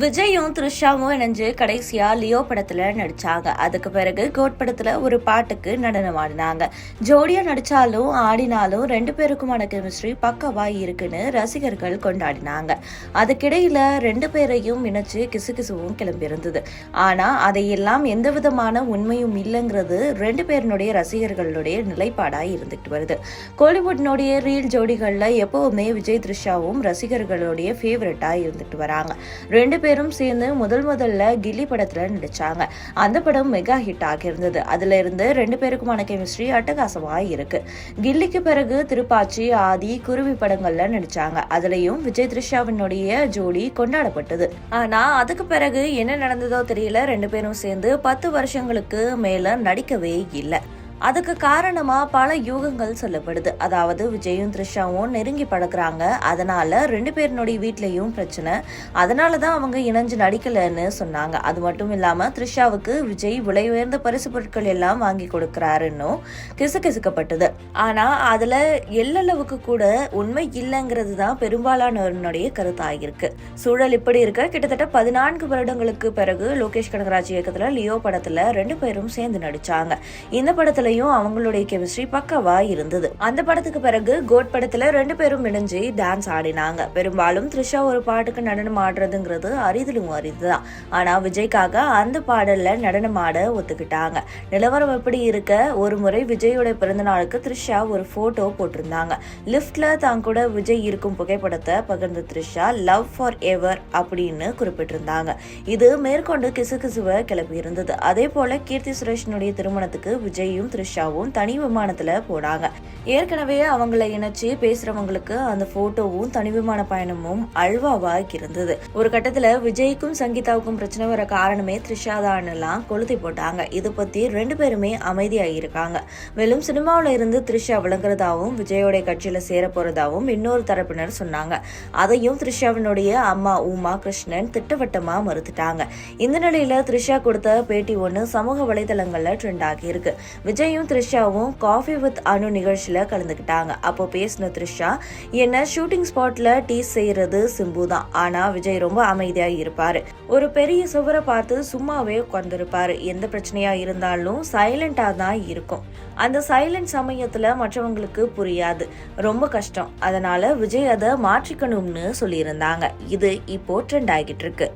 விஜயும் த்ரிஷாவும் இணைஞ்சு கடைசியா லியோ படத்துல நடிச்சாங்க. அதுக்கு பிறகு கோட் படத்துல ஒரு பாட்டுக்கு நடனம் ஆடினாங்க ஜோடியா நடிச்சாலும் ஆடினாலும் ரெண்டு பேருக்குமான கெமிஸ்ட்ரி பக்கவா இருக்குன்னு ரசிகர்கள் கொண்டாடினாங்க. அதுக்கிடையில ரெண்டு பேரையும் இணைச்சு கிசுகிசுவும் கிளம்பியிருந்தது. ஆனா அதையெல்லாம் எந்த விதமான உண்மையும் இல்லைங்கிறது ரெண்டு பேருனுடைய ரசிகர்களுடைய நிலைப்பாடா இருந்துட்டு வருது. கோலிவுட்னுடைய ரீல் ஜோடிகள்ல எப்பவுமே விஜய் த்ரிஷாவும் ரசிகர்களுடைய ஃபேவரட்டா இருந்துட்டு வராங்க. ரெண்டு பேரும் சேர்ந்து முதல் முதல்ல கில்லி படத்துல நடிச்சாங்க. அந்த படம் மெகா ஹிட் ஆகியிருந்தது அதுல இருந்து ரெண்டு பேருக்குமான கெமிஸ்ட்ரி அட்டகாசமாக இருக்கு. கில்லிக்கு பிறகு திருப்பாச்சி ஆதி குருவி படங்கள்ல நடிச்சாங்க. அதுலயும் விஜய் த்ரிஷாவினுடைய ஜோடி கொண்டாடப்பட்டது. ஆனா அதுக்கு பிறகு என்ன நடந்ததோ தெரியல. ரெண்டு பேரும் சேர்ந்து பத்து வருஷங்களுக்கு மேல நடிக்கவே இல்லை. அதுக்கு காரணமா பல யூகங்கள் சொல்லப்படுது. அதாவது விஜயும் த்ரிஷாவும் நெருங்கி பழக்கிறாங்க அதனால ரெண்டு பேருனுடைய வீட்லயும் பிரச்சனை. அதனால தான் அவங்க இணைஞ்சு நடிக்கலன்னு சொன்னாங்க. அது மட்டும் இல்லாம த்ரிஷாவுக்கு விஜய் விலை உயர்ந்த பரிசு பொருட்கள் எல்லாம் வாங்கி கொடுக்கிறாருன்னு கிசு கிசுக்கப்பட்டது. ஆனா அதுல எல்லளவுக்கு கூட உண்மை இல்லைங்கிறது தான் பெரும்பாலானவருடைய கருத்தாகிருக்கு சூழல் இப்படி இருக்க. கிட்டத்தட்ட பதினான்கு வருடங்களுக்கு பிறகு லோகேஷ் கனகராஜ் இயக்கத்துல லியோ படத்துல ரெண்டு பேரும் சேர்ந்து நடிச்சாங்க. இந்த படத்துலயும் அவங்களுடைய கெமிஸ்ட்ரி பக்கவா இருந்தது. அந்த படத்துக்கு பிறகு கோட் படத்துல ரெண்டு பேரும் இணைஞ்சு டான்ஸ் ஆடினாங்க. பெரும்பாலும் த்ரிஷா ஒரு பாட்டுக்கு நடனம் ஆடுறதுங்கிறது அரிதிலும் அரிதுதான். ஆனா விஜய்க்காக அந்த பாடல்ல நடனம் ஆட ஒத்துக்கிட்டாங்க. நிலவரம் எப்படி இருக்க? ஒரு முறை விஜயோட பிறந்த நாளுக்கு த்ரிஷா ஒரு போட்டோ போட்டிருந்தாங்க. லிஃப்ட்ல தான் கூட விஜய் இருக்கும் புகைப்படத்தை பகிர்ந்த த்ரிஷா லவ் ஃபார் எவர் அப்படின்னு குறிப்பிட்டிருந்தாங்க. இது மேற்கொண்டு கிசு கிசுவை கிளப்பி இருந்தது அதே போல கீர்த்தி சுரேஷனுடைய திருமணத்துக்கு விஜயும் த்ரிஷாவும் தனி விமானத்துல போனாங்க. ஏற்கனவே அவங்கள இணைச்சு பேசுறவங்களுக்கு அந்த போட்டோவும் தனி விமான பயணமும் அல்வாவா இருந்தது. ஒரு கட்டத்துல விஜய்க்கும் சங்கீதாவுக்கும் பிரச்சனை வர காரணமே த்ரிஷா தான் கொளுத்தி போட்டாங்க. இதை பத்தி ரெண்டு பேருமே அமைதியாக இருக்காங்க மேலும் சினிமாவில இருந்து த்ரிஷா விளங்குறதாவும் விஜயோடைய கட்சியில சேர போறதாவும் இன்னொரு தரப்பினர் சொன்னாங்க. அதையும் த்ரிஷாவினுடைய அம்மா உமா கிருஷ்ணன் திட்டவட்டமா மறுத்துட்டாங்க. இந்த நிலையில த்ரிஷா கொடுத்த பேட்டி ஒன்று சமூக வலைதளங்கள்ல ட்ரெண்ட் ஆகி இருக்கு. விஜயும் த்ரிஷாவும் காஃபி வித் அனு நிகழ்ச்சியில் கலந்துக்கிட்டாங்க. அப்போ பேசின த்ரிஷா என்ன ஷூட்டிங் ஸ்பாட்ல டீ செய்யறது சிம்பு தான். ஆனா விஜய் ரொம்ப அமைதியாக இருப்பாரு. ஒரு பெரிய சுவரை பார்த்து சும்மாவே உட்கார்ந்துருப்பாரு. எந்த பிரச்சனையா இருந்தாலும் சைலண்டா தான் இருக்கும். அந்த சைலண்ட் சமயத்துல மற்றவங்களுக்கு புரியாது. ரொம்ப கஷ்டம். அதனால விஜய் அதை மாற்றிக்கணும்னு சொல்லியிருந்தாங்க. இது இப்போ ட்ரெண்ட் ஆகிட்டு இருக்கு.